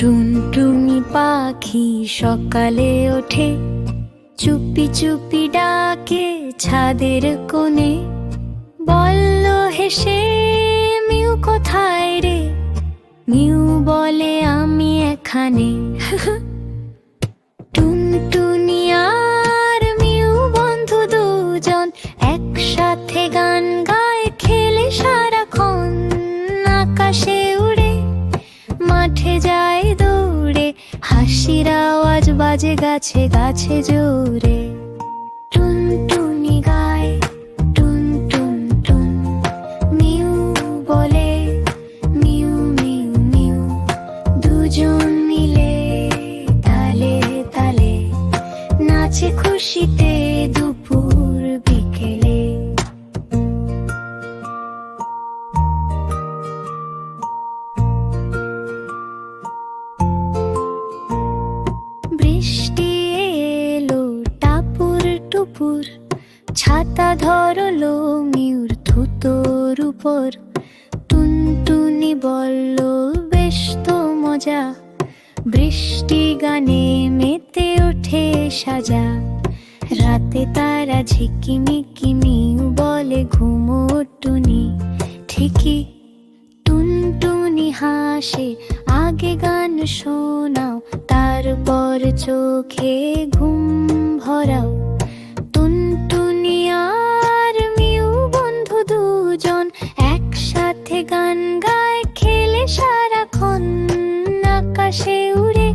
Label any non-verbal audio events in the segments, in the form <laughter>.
টুনটুনি পাখি সকালে ওঠে, চুপি চুপি ডাকে ছাদের কোণে। বলল হেসে মিউ কোথায় রে? মিউ বলে, আমি এখানে। <laughs> হাসির আওয়াজ বাজে গাছে গাছে জোরে। গায় টুন। টুন বলে দুজন মিলে তালে নাচে খুশিতে টুপুর ছাতা ধরলো মিউর থুতোর উপর। টুনটুনি বলল, বেশ তো মজা, বৃষ্টি গানে মেতে ওঠে সাজা। রাতে তারা ঝিকিমিকি মিউ বলে ঘুমো টুনি ঠিকই, টুনটুনি হাসে, আগে গান শোনাও, তারপর চোখে ঘুম ভরাও। আকাশে উড়ে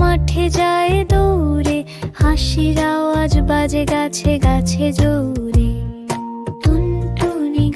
মাঠে যায় দৌড়ে হাসির আওয়াজ বাজে গাছে গাছে জোরে। টুনটুনি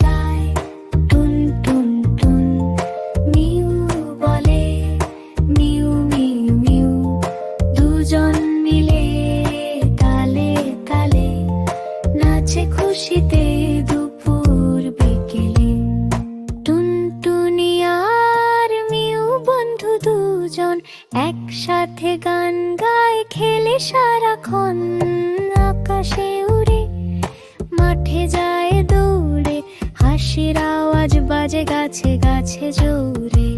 একসাথে গান গায়, খেলে সারাক্ষণ আকাশে উড়ে। মাঠে যায় দৌড়ে, হাসির আওয়াজ বাজে, গাছে গাছে জোরে।